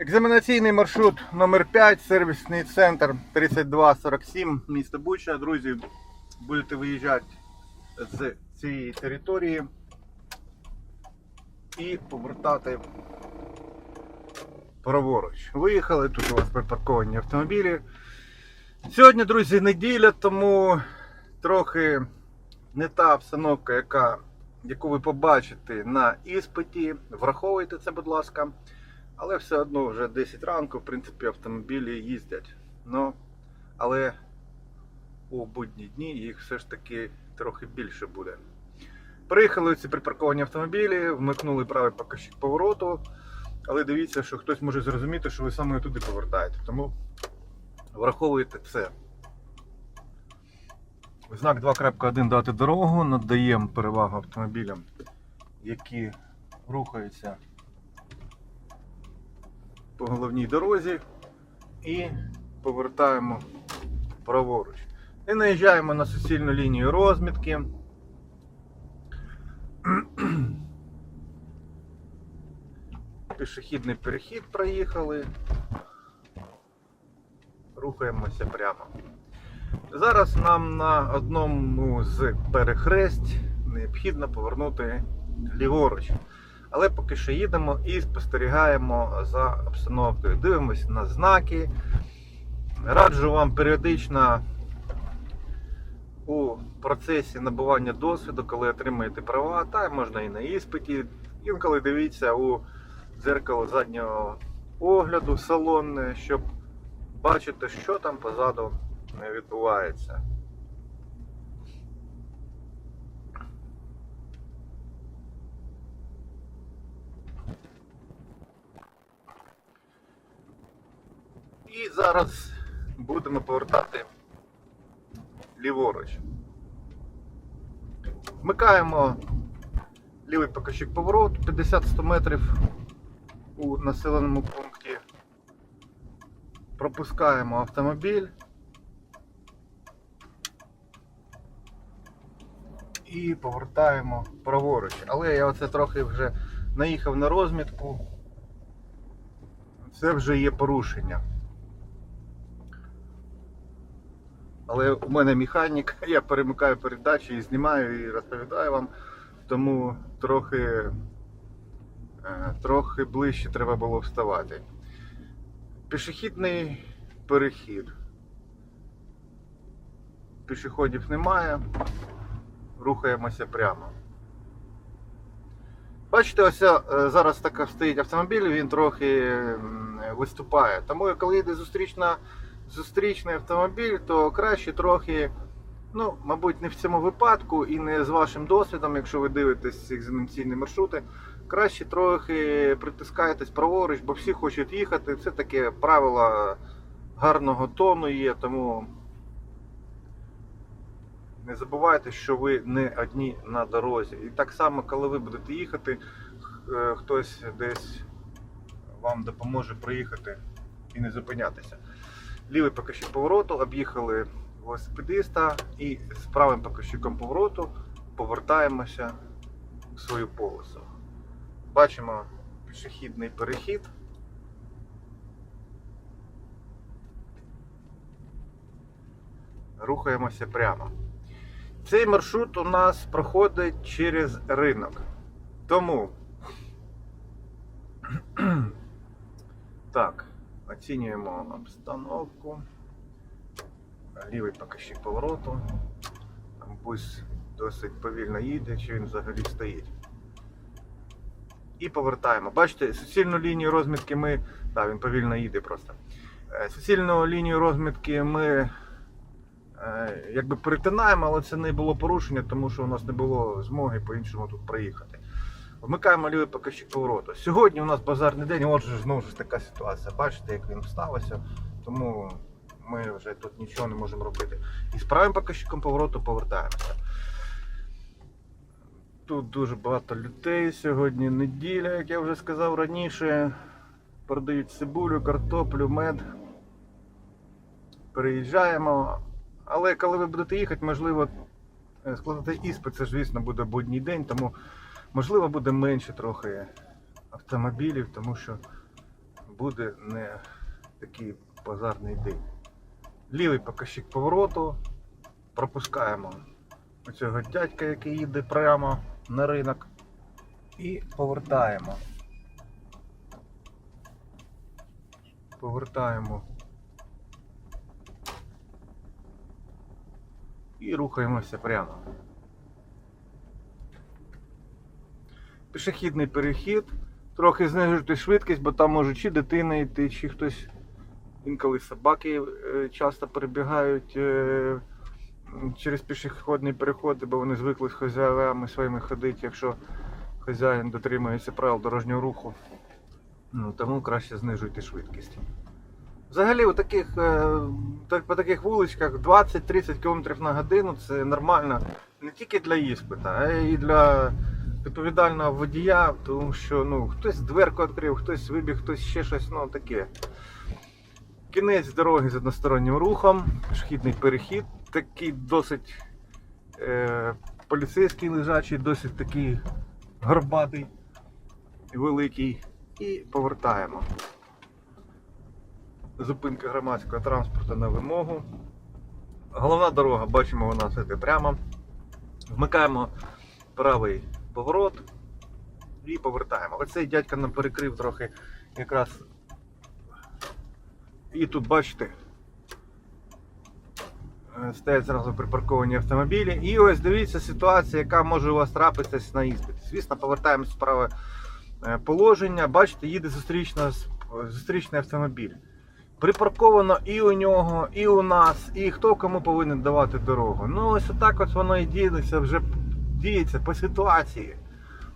Екзаменаційний маршрут номер 5 сервісний центр 3247, місто Буча. Друзі, будете виїжджати з цієї території і повертати праворуч. Виїхали, тут у вас припарковані автомобілі. Сьогодні, друзі, неділя, тому трохи не та обстановка, яка, яку ви побачите на іспиті. Враховуйте це, будь ласка. Але все одно вже 10 ранку, в принципі, автомобілі їздять. Ну, але у будні дні їх все ж таки трохи більше буде. Приїхали ці припарковані автомобілі, вмикнули правий показчик повороту. Але дивіться, що хтось може зрозуміти, що ви саме туди повертаєте. Тому враховуйте це. Знак 2.1 дати дорогу. Надаємо перевагу автомобілям, які рухаються по головній дорозі і повертаємо праворуч. І наїжджаємо на суцільну лінію розмітки. Пішохідний перехід проїхали. Рухаємося прямо. Зараз нам на одному з перехресть необхідно повернути ліворуч. Але поки що їдемо і спостерігаємо за обстановкою. Дивимося на знаки. Раджу вам періодично у процесі набування досвіду, коли отримаєте права, та можна і на іспиті. Інколи дивіться у дзеркало заднього огляду салонне, щоб бачити, що там позаду відбувається. І зараз будемо повертати ліворуч. Вмикаємо лівий показчик повороту 50-100 метрів у населеному пункті. Пропускаємо автомобіль. І повертаємо праворуч. Але я оце трохи вже наїхав на розмітку. Це вже є порушення. Але у мене механік, я перемикаю передачі і знімаю і розповідаю вам, тому трохи, е, трохи ближче треба було вставати. Пішохідний перехід. Пішоходів немає, рухаємося прямо. Бачите, ось е, зараз так стоїть автомобіль, він трохи виступає. Тому коли йде зустрічна зустрічний автомобіль, то краще трохи, ну, мабуть, не в цьому випадку і не з вашим досвідом, якщо ви дивитесь ці екзаменаційні маршрути, краще трохи притискайтесь праворуч, бо всі хочуть їхати. Це таке правило гарного тону є, тому не забувайте, що ви не одні на дорозі. І так само, коли ви будете їхати, е, хтось десь вам допоможе проїхати і не зупинятися лівий покажчик повороту, об'їхали велосипедиста і з правим покажчиком повороту повертаємося в свою полосу. Бачимо пішохідний перехід. Рухаємося прямо. Цей маршрут у нас проходить через ринок. Тому так. Оцінюємо обстановку. Лівий покажчик повороту. Бус досить повільно їде, чи він взагалі стоїть. І повертаємо. Бачите, суцільну лінію розмітки ми. Так, він повільно їде просто. Е, Суцільну лінію розмітки ми е, якби перетинаємо, але це не було порушення, тому що у нас не було змоги по-іншому тут проїхати. Вмикаємо лівий показчик повороту. Сьогодні у нас базарний день, отже, знову ж така ситуація. Бачите, як він сталося, тому ми вже тут нічого не можемо робити. І з правим показчиком повороту повертаємося. Тут дуже багато людей. Сьогодні неділя, як я вже сказав раніше. Продають цибулю, картоплю, мед. Переїжджаємо. Але коли ви будете їхати, можливо, складати іспит, це, звісно, буде будній день, тому Можливо, буде менше трохи автомобілів, тому що буде не такий базарний день. Лівий показчик повороту. Пропускаємо оцього дядька, який їде прямо на ринок. І повертаємо. Повертаємо. І рухаємося прямо. Пішохідний перехід. Трохи знижуйте швидкість, бо там може чи дитина йти, чи хтось. Інколи собаки е, часто перебігають е, через пішохідні переходи, бо вони звикли з хазяївами своїми ходити, якщо хазяїн дотримується правил дорожнього руху. Ну, тому краще знижуйте швидкість. Взагалі, у таких, е, по таких вуличках 20-30 км на годину це нормально не тільки для іспита, а й для відповідального водія, тому що ну, хтось дверку відкрив, хтось вибіг, хтось ще щось, ну таке. Кінець дороги з одностороннім рухом, пішохідний перехід, такий досить е, поліцейський лежачий, досить такий горбатий і великий. І повертаємо. Зупинка громадського транспорту на вимогу. Головна дорога, бачимо, вона все прямо. Вмикаємо правий поворот і повертаємо. Оцей дядька нам перекрив трохи якраз. І тут бачите. е, Стоять зразу припарковані автомобілі. І ось дивіться ситуація, яка може у вас трапитись на іспиті. Звісно, повертаємось в праве е, положення. Бачите, їде зустрічний автомобіль. Припарковано і у нього, і у нас, і хто кому повинен давати дорогу. Ну ось отак от воно і діється, вже діється по ситуації.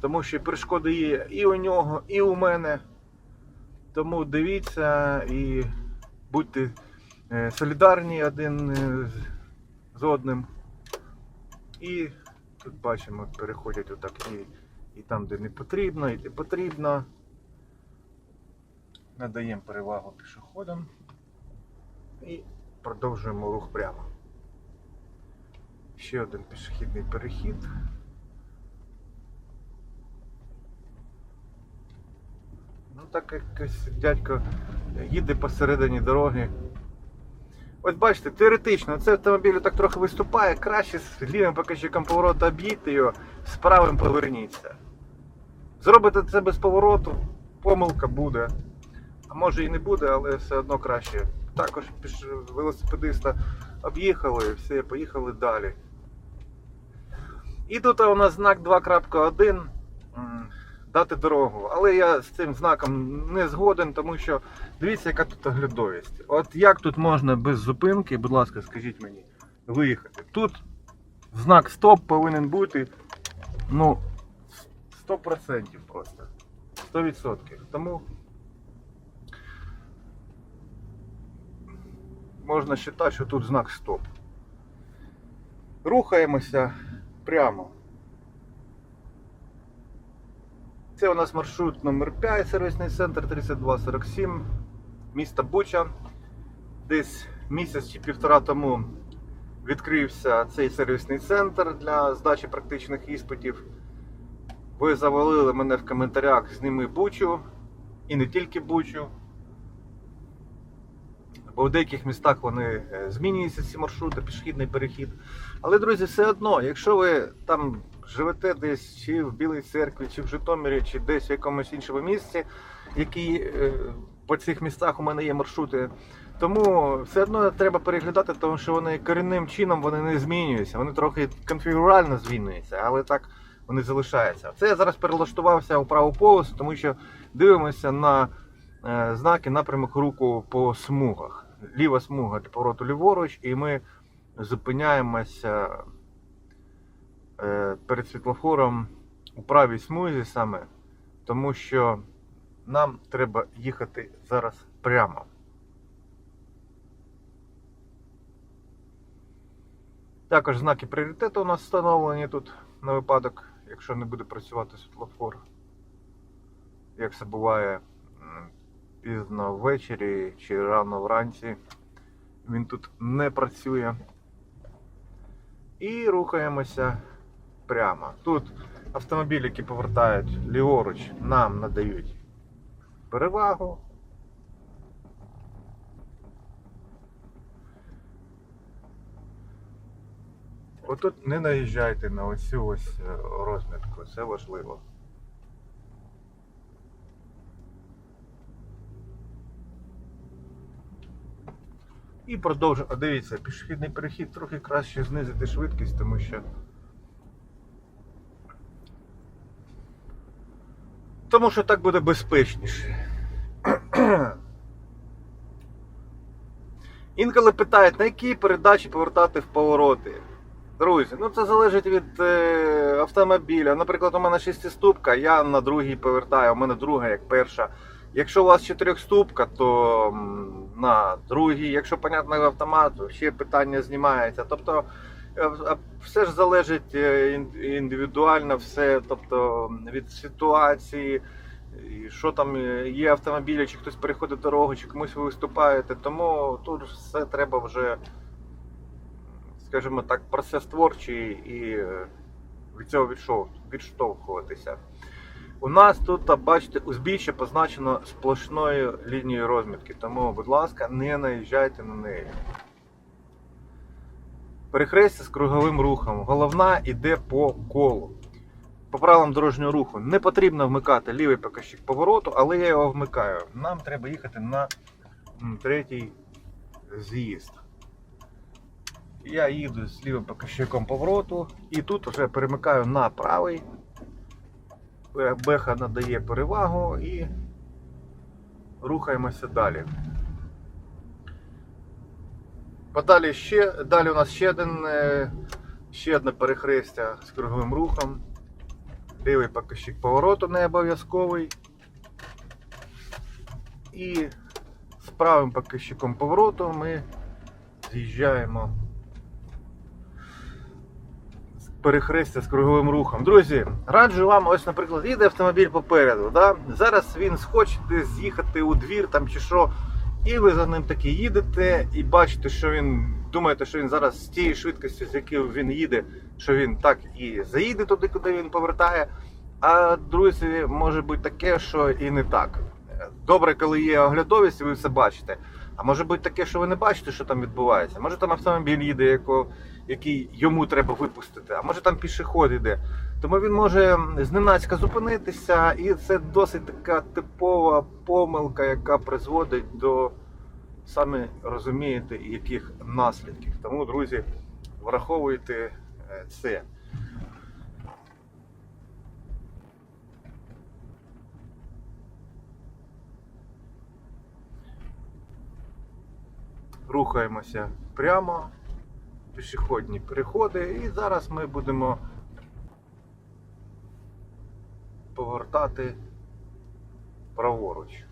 Тому що перешкоди є і у нього, і у мене. Тому дивіться і будьте е, солідарні один е, з- одним. І тут бачимо, переходять отак і, і там, де не потрібно, і де потрібно. Надаємо перевагу пішоходам і продовжуємо рух прямо. Ще один пішохідний перехід. Ну так якось дядько їде посередині дороги. Ось бачите, теоретично цей автомобіль так трохи виступає, краще з лівим показчиком повороту об'їдьте його, з правим поверніться. Зробите це без повороту, помилка буде. А може і не буде, але все одно краще. Також велосипедиста об'їхали, все, поїхали далі. І тут у нас знак 2.1 дати дорогу. Але я з цим знаком не згоден, тому що дивіться, яка тут оглядовість. От як тут можна без зупинки, будь ласка, скажіть мені, виїхати. Тут знак стоп повинен бути ну, 100% просто. 100%. Тому можна вважати, що тут знак стоп. Рухаємося прямо. Це у нас маршрут номер 5 сервісний центр 3247, місто Буча. Десь місяць чи півтора тому відкрився цей сервісний центр для здачі практичних іспитів. Ви завалили мене в коментарях зніми Бучу і не тільки Бучу. Бо в деяких містах вони е, змінюються ці маршрути, пішохідний перехід. Але, друзі, все одно, якщо ви там живете десь чи в Білій церкві, чи в Житомирі, чи десь в якомусь іншому місці, які е, по цих містах у мене є маршрути. Тому все одно треба переглядати, тому що вони корінним чином вони не змінюються. Вони трохи конфігурально змінюються, але так вони залишаються. Це я зараз перелаштувався у праву полосу, тому що дивимося на е, знаки напрямок руху по смугах. Ліва смуга для повороту ліворуч, і ми зупиняємося е, перед світлофором у правій смузі саме, тому що нам треба їхати зараз прямо. Також знаки пріоритету у нас встановлені тут на випадок, якщо не буде працювати світлофор. Як це буває пізно ввечері чи рано вранці. Він тут не працює. І рухаємося прямо. Тут автомобілі, які повертають ліворуч, нам надають перевагу. Отут не наїжджайте на оцю ось е, розмітку, це важливо. І продовжуємо. Дивіться, пішохідний перехід трохи краще знизити швидкість, тому що. Тому що так буде безпечніше. Інколи питають, на якій передачі повертати в повороти. Друзі, ну це залежить від е, автомобіля. Наприклад, у мене шестиступка, я на другій повертаю, у мене друга як перша. Якщо у вас чотирьохступка, то на другій. Якщо, понятно, автомат, ще питання знімається. Тобто е, все ж залежить е, індивідуально, все, тобто від ситуації. Що там е, є автомобілі, чи хтось переходить дорогу, чи комусь ви виступаєте. Тому тут все треба вже, скажімо так, процес творчий і від цього відштовхуватися. У нас тут, бачите, узбіччя позначено сплошною лінією розмітки, тому, будь ласка, не наїжджайте на неї. Перехрестя з круговим рухом. Головна йде по колу. По правилам дорожнього руху не потрібно вмикати лівий показчик повороту, але я його вмикаю. Нам треба їхати на третій з'їзд. Я їду з лівим показчиком повороту і тут вже перемикаю на правий. Е, Беха надає перевагу і рухаємося далі. Подалі ще, далі у нас ще, один, е, ще одне перехрестя з круговим рухом. Лівий показчик повороту не обов'язковий. І з правим показчиком повороту ми з'їжджаємо з перехрестя з круговим рухом. Друзі, раджу вам, ось, наприклад, їде автомобіль попереду. Да? Зараз він схоче з'їхати у двір там чи що. І ви за ним таки їдете і бачите, що він думаєте, що він зараз з тією швидкістю, з якою він їде, що він так і заїде туди, куди він повертає. А друзі, може бути таке, що і не так. Добре, коли є оглядовість, і ви все бачите. А може бути таке, що ви не бачите, що там відбувається. Може там автомобіль їде, яко, який йому треба випустити, а може там пішохід іде. Тому він може зненацька зупинитися, і це досить така типова помилка, яка призводить до самі розумієте, яких наслідків. Тому, друзі, враховуйте е, це. Рухаємося прямо, пішохідні переходи, і зараз ми будемо повертати праворуч.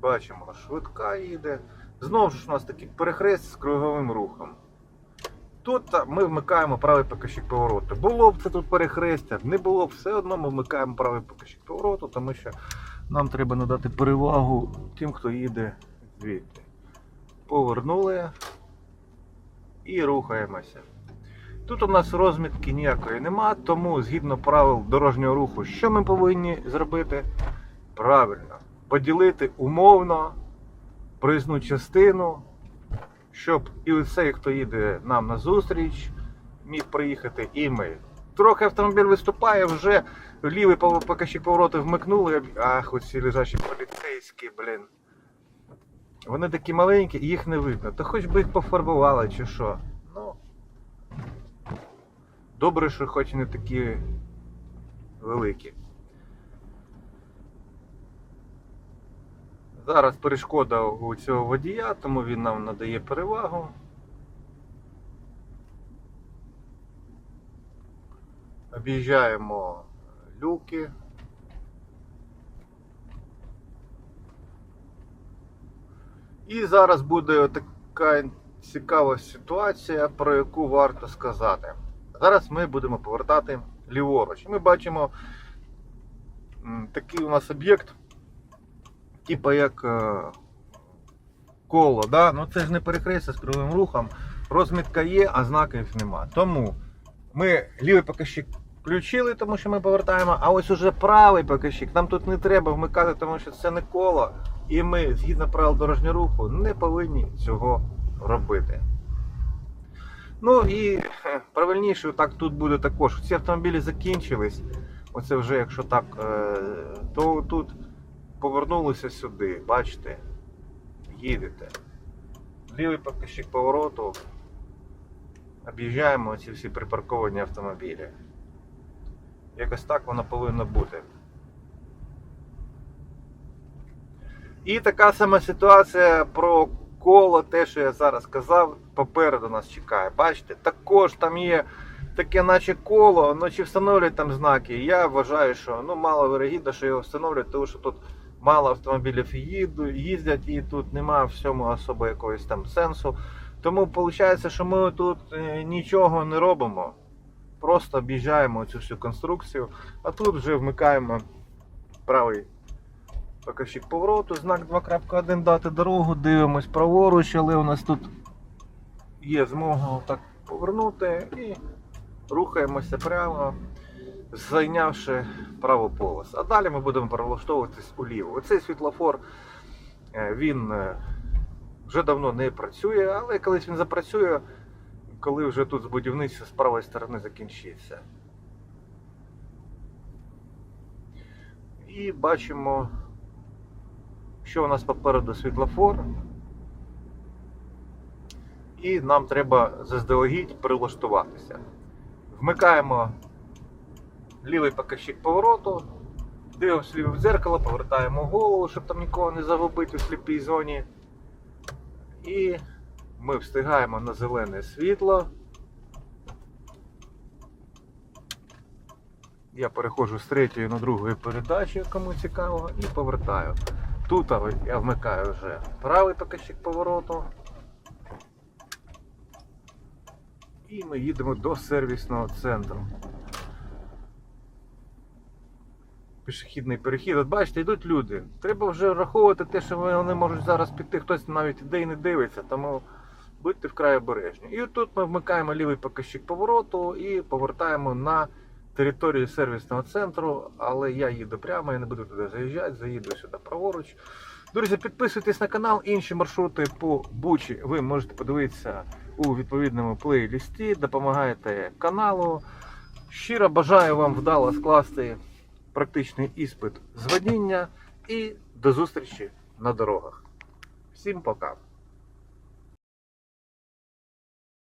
Бачимо, швидка їде. Знову ж у нас такий перехрест з круговим рухом. Тут ми вмикаємо правий показчик повороту. Було б це тут перехрестя, не було б все одно ми вмикаємо правий показчик повороту, тому що нам треба надати перевагу тим, хто їде звідти. Повернули і рухаємося. Тут у нас розмітки ніякої нема, тому згідно правил дорожнього руху, що ми повинні зробити? Правильно, поділити умовно проїзну частину, щоб і цей, хто їде нам на зустріч, міг приїхати, і ми. Трохи автомобіль виступає, вже лівий показчик повороту вмикнули. Ах, оці лежачі поліцейські, блін. Вони такі маленькі, і їх не видно. То хоч би їх пофарбували чи що. Ну. Добре, що хоч не такі великі. Зараз перешкода у цього водія, тому він нам надає перевагу. Об'їжджаємо люки. І зараз буде така цікава ситуація, про яку варто сказати. Зараз ми будемо повертати ліворуч. Ми бачимо такий у нас об'єкт, типу як е, коло. Да? Ну це ж не перехрестя з кривим рухом. Розмітка є, а знаків нема. Тому ми лівий показчик включили, тому що ми повертаємо, а ось уже правий показчик. Нам тут не треба вмикати, тому що це не коло. І ми, згідно правил дорожнього руху, не повинні цього робити. Ну і е, правильніше, так тут буде також. Ці автомобілі закінчились. Оце вже якщо так, е, то тут повернулися сюди, бачите, їдете. Лівий показчик повороту. Об'їжджаємо ці всі припарковані автомобілі. Якось так воно повинно бути. І така сама ситуація про коло, те, що я зараз казав, попереду нас чекає. Бачите, також там є таке, наче коло, ну чи встановлюють там знаки. Я вважаю, що ну мало вирогідно, що його встановлюють, тому що тут мало автомобілів їздять і тут немає в цьому особо якогось там сенсу. Тому виходить, що ми тут е, нічого не робимо. Просто об'їжджаємо цю всю конструкцію, а тут вже вмикаємо правий показчик повороту, знак 2.1 дати дорогу, дивимось праворуч, але у нас тут є змога так повернути і рухаємося прямо, зайнявши правий полос. А далі ми будемо перелаштовуватись уліво. Оцей світлофор е, він е, вже давно не працює, але колись він запрацює, коли вже тут з будівництва з правої сторони закінчиться. І бачимо, що у нас попереду світлофор. І нам треба заздалегідь прилаштуватися. Вмикаємо лівий показчик повороту, дивимося ліве в дзеркало, повертаємо голову, щоб там нікого не загубити у сліпій зоні. І ми встигаємо на зелене світло. Я переходжу з третьої на другої передачі, кому цікаво, і повертаю. Тут я вмикаю вже правий показчик повороту. І ми їдемо до сервісного центру. Пішохідний перехід. От бачите, йдуть люди. Треба вже враховувати те, що вони можуть зараз піти, хтось навіть іде і не дивиться, тому будьте вкрай обережні. І тут ми вмикаємо лівий показчик повороту і повертаємо на територію сервісного центру, але я їду прямо, я не буду туди заїжджати, заїду сюди праворуч. Друзі, підписуйтесь на канал, інші маршрути по Бучі ви можете подивитися у відповідному плейлісті. Допомагаєте каналу. Щиро бажаю вам вдало скласти практичний іспит з водіння і до зустрічі на дорогах. Всім пока!